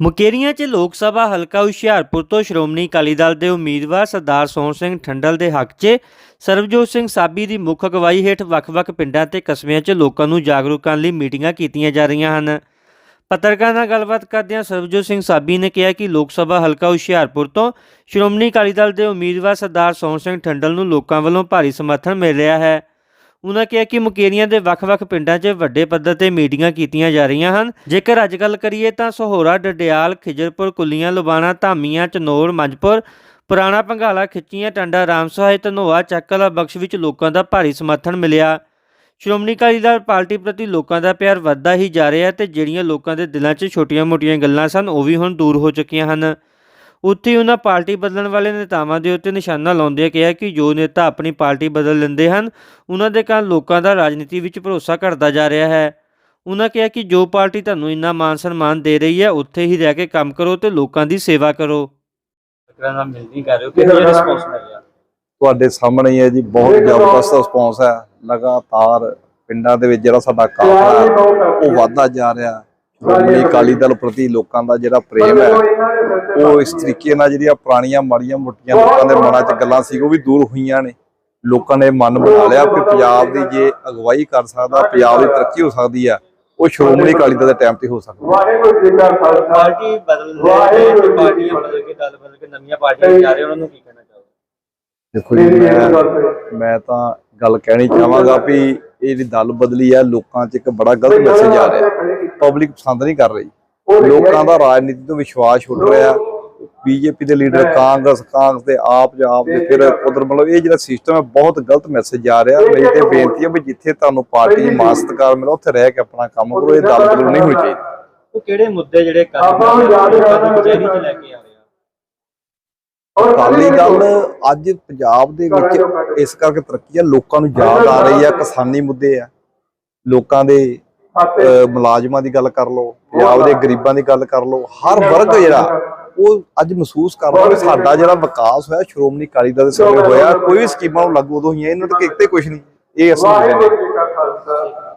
ਮੁਕੇਰੀਆਂ 'ਚ ਲੋਕ ਸਭਾ ਹਲਕਾ ਹੁਸ਼ਿਆਰਪੁਰ ਤੋਂ ਸ਼੍ਰੋਮਣੀ ਅਕਾਲੀ ਦਲ ਦੇ ਉਮੀਦਵਾਰ ਸਰਦਾਰ ਸੋਹਣ ਸਿੰਘ ਠੰਡਲ ਦੇ ਹੱਕ 'ਚ ਸਰਬਜੋਤ ਸਿੰਘ ਸਾਬੀ ਦੀ ਮੁੱਖ ਅਗਵਾਈ ਹੇਠ ਵੱਖ-ਵੱਖ ਪਿੰਡਾਂ ਤੇ ਕਸਬਿਆਂ 'ਚ ਲੋਕਾਂ ਨੂੰ ਜਾਗਰੂਕ ਕਰਨ ਲਈ ਮੀਟਿੰਗਾਂ ਕੀਤੀਆਂ ਜਾ ਰਹੀਆਂ ਹਨ। ਪੱਤਰਕਾਰਾਂ ਨਾਲ ਗੱਲਬਾਤ ਕਰਦਿਆਂ ਸਰਬਜੋਤ ਸਿੰਘ ਸਾਬੀ ਨੇ ਕਿਹਾ ਕਿ ਲੋਕ ਸਭਾ ਹਲਕਾ ਹੁਸ਼ਿਆਰਪੁਰ ਤੋਂ ਸ਼੍ਰੋਮਣੀ ਅਕਾਲੀ ਦਲ ਦੇ ਉਮੀਦਵਾਰ ਸਰਦਾਰ ਸੋਹਣ ਸਿੰਘ ਠੰਡਲ ਨੂੰ ਲੋਕਾਂ ਵੱਲੋਂ ਭਾਰੀ ਸਮਰਥਨ ਮਿਲ ਰਿਹਾ ਹੈ। ਉਹਨਾਂ ਕਿਹਾ ਕਿ ਮੁਕੇਰੀਆਂ ਦੇ ਵੱਖ-ਵੱਖ ਪਿੰਡਾਂ 'ਚ ਵੱਡੇ ਪੱਧਰ ਤੇ ਮੀਟਿੰਗਾਂ ਕੀਤੀਆਂ ਜਾ ਰਹੀਆਂ ਹਨ। ਜੇਕਰ ਅੱਜ ਗੱਲ ਕਰੀਏ ਤਾਂ ਸਹੋਰਾ, ਡਡਿਆਲ, ਖਿਜਰਪੁਰ, ਕੁੱਲੀਆਂ, ਲੁਬਾਣਾ, ਧਾਮੀਆਂ, ਚਨੌਰ ਮੰਜਪੁਰ ਪੁਰਾਣਾ ਭੰਗਾਲਾ ਖਿੱਚੀਆਂ, ਟੰਡਾ ਰਾਮਸਹਾਇ ਧਨੋਆ ਚੱਕਲਾ ਬਖਸ਼ ਵਿੱਚ ਲੋਕਾਂ ਦਾ ਭਾਰੀ ਸਮਰਥਨ ਮਿਲਿਆ। ਸ਼੍ਰੋਮਣੀ ਅਕਾਲੀ ਦਲ ਪਾਰਟੀ ਪ੍ਰਤੀ ਲੋਕਾਂ ਦਾ ਪਿਆਰ ਵੱਧਦਾ ਹੀ ਜਾ ਰਿਹਾ ਹੈ ਤੇ ਜਿਹੜੀਆਂ ਲੋਕਾਂ ਦੇ ਦਿਲਾਂ 'ਚ ਛੋਟੀਆਂ-ਮੋਟੀਆਂ ਗੱਲਾਂ ਸਨ, ਉਹ ਵੀ ਹੁਣ ਦੂਰ ਹੋ ਚੁੱਕੀਆਂ ਹਨ। ਉੱਥੇ ਹੀ ਉਹਨਾਂ ਪਾਰਟੀ ਬਦਲਣ ਵਾਲੇ ਨੇਤਾਵਾਂ ਦੇ ਉੱਤੇ ਨਿਸ਼ਾਨਾ ਲਾਉਂਦਿਆਂ ਕਿਹਾ ਕਿ ਜੋ ਨੇਤਾ ਆਪਣੀ ਪਾਰਟੀ ਬਦਲ ਲੈਂਦੇ ਹਨ ਉਹਨਾਂ ਦੇ ਕਾਰਨ ਲੋਕਾਂ ਦਾ ਰਾਜਨੀਤੀ ਵਿੱਚ ਭਰੋਸਾ ਘਟਦਾ ਜਾ ਰਿਹਾ ਹੈ। ਉਹਨਾਂ ਕਿਹਾ ਕਿ ਜੋ ਪਾਰਟੀ ਤੁਹਾਨੂੰ ਇੰਨਾ ਮਾਨ ਸਨਮਾਨ ਦੇ ਰਹੀ ਹੈ ਉੱਥੇ ਹੀ ਰਹਿ ਕੇ ਕੰਮ ਕਰੋ ਤੇ ਲੋਕਾਂ ਦੀ ਸੇਵਾ ਕਰੋ। ਨਾਲ ਮਿਲਦੀ ਕਰ ਰਹੇ ਹੋ ਕਿਹੋ ਜਿਹਾ ਰਿਸਪੌਂਸ ਮਿਲ ਰਿਹਾ? ਤੁਹਾਡੇ ਸਾਹਮਣੇ ਹੀ ਹੈ ਜੀ ਬਹੁਤ ਜ਼ਬਰਦਸਤ ਰਿਸਪੌਂਸ ਹੈ। ਲਗਾਤਾਰ ਪਿੰਡਾਂ ਦੇ ਵਿੱਚ ਜਿਹੜਾ ਸਾਡਾ ਕਾਫਲਾ ਉਹ ਵਧਦਾ ਜਾ ਰਿਹਾ। ਸ਼੍ਰੋਮਣੀ ਅਕਾਲੀ ਦਲ ਪ੍ਰਤੀ ਲੋਕਾਂ ਦਾ ਜਿਹੜਾ ਪ੍ਰੇਮ ਹੈ ਉਹ ਇਸ ਤਰੀਕੇ ਨਾਲ ਜਿਹੜੀਆਂ ਪੁਰਾਣੀਆਂ ਮਾੜੀਆਂ ਮੋਟੀਆਂ ਲੋਕਾਂ ਦੇ ਮਨਾਂ 'ਚ ਗੱਲਾਂ ਸੀ ਉਹ ਵੀ ਦੂਰ ਹੋਈਆਂ ਨੇ। ਲੋਕਾਂ ਨੇ ਮਨ ਬਣਾ ਲਿਆ ਕਿ ਪੰਜਾਬ ਦੀ ਜੇ ਅਗਵਾਈ ਕਰ ਸਕਦਾ ਪੰਜਾਬ ਦੀ ਤਰੱਕੀ ਹੋ ਸਕਦੀ ਆ ਉਹ ਸ਼੍ਰੋਮਣੀ ਅਕਾਲੀ ਦਲ ਦੇ ਟਾਈਮ ਤੇ ਹੋ ਸਕਦੀ। ਹੈ ਵਾਹਿਗੁਰੂ ਜੀ ਕਾ ਖਾਲਸਾ। ਪਾਰਟੀ ਬਦਲ ਰਹੀ ਹੈ ਤੇ ਪਾਰਟੀਆਂ ਬਦਲ ਕੇ ਦਲ ਬਦਲ ਕੇ ਨਵੀਆਂ ਪਾਰਟੀਆਂ ਜਾ ਰਹੇ ਉਹਨਾਂ ਨੂੰ ਕੀ ਕਹਿਣਾ ਚਾਹੋਗੇ? ਦੇਖੋ ਜੀ ਮੈਂ ਮੈਂ ਤਾਂ ਗੱਲ ਕਹਿਣੀ ਚਾਹਾਂਗਾ ਵੀ ਇਹ ਜਿਹੜੀ ਦਲ ਬਦਲੀ ਹੈ ਲੋਕਾਂ 'ਚ ਇੱਕ ਬੜਾ ਗਲਤ ਮੈਸੇਜ ਆ ਰਿਹਾ। ਪਬਲਿਕ ਪਸੰਦ ਨਹੀਂ ਕਰ ਰਹੀ। ਲੋਕਾਂ ਦਾ ਰਾਜਨੀਤੀ ਤੋਂ ਵਿਸ਼ਵਾਸ ਉੱਡ ਰਿਹਾ। ਬੀਜੇਪੀ ਦੇ ਲੀਡਰ ਕਾਂਗਰਸ ਕਾਂਗਰਸ ਦੇ ਆਪ ਜਾਂ ਆਪ ਦੇ ਫਿਰ ਉਧਰ ਮਤਲਬ ਇਹ ਜਿਹੜਾ ਸਿਸਟਮ ਹੈ ਬਹੁਤ ਗਲਤ ਮੈਸੇਜ ਆ ਰਿਹਾ। ਮੇਰੀ ਤੇ ਬੇਨਤੀ ਹੈ ਵੀ ਜਿੱਥੇ ਤੁਹਾਨੂੰ ਪਾਰਟੀ ਮਾਸਤਕਾਰ ਮਿਲੋ ਉੱਥੇ ਰਹਿ ਕੇ ਆਪਣਾ ਕੰਮ ਕਰੋ। ਇਹ ਦਲ ਬਦਲ ਨਹੀਂ ਹੋਣੀ ਚਾਹੀਦੀ। ਉਹ ਕਿਹੜੇ ਮੁੱਦੇ ਜਿਹੜੇ 'ਚ ਲੈ ਕੇ ਆ ਰਹੇ ਆ। ਅਕਾਲੀ ਦਲ ਅੱਜ ਪੰਜਾਬ ਦੇ ਵਿੱਚ ਇਸ ਕਰਕੇ ਤਰੱਕੀ ਆ। ਲੋਕਾਂ ਨੂੰ ਯਾਦ ਆ ਰਹੀ ਆ ਕਿਸਾਨੀ ਮੁੱਦੇ ਆ। ਲੋਕਾਂ ਦੇ ਮੁਲਾਜ਼ਮਾਂ ਦੀ ਗੱਲ ਕਰ ਲਓ ਪੰਜਾਬ ਦੇ ਗਰੀਬਾਂ ਦੀ ਗੱਲ ਕਰ ਲਓ ਹਰ ਵਰਗ ਜਿਹੜਾ ਉਹ ਅੱਜ ਮਹਿਸੂਸ ਕਰਦਾ ਵੀ ਸਾਡਾ ਜਿਹੜਾ ਵਿਕਾਸ ਹੋਇਆ ਸ਼੍ਰੋਮਣੀ ਅਕਾਲੀ ਦਲ ਦੇ ਸਮੇਂ ਹੋਇਆ ਕੋਈ ਵੀ ਸਕੀਮਾਂ ਨੂੰ ਲਾਗੂ ਉਦੋਂ ਹੋਈਆਂ ਇਹਨਾਂ ਤੇ ਕਿਤੇ ਕੁਝ ਨਹੀਂ ਇਹ ਅਸੀਂ ਮੰਨਦੇ ਹਾਂ।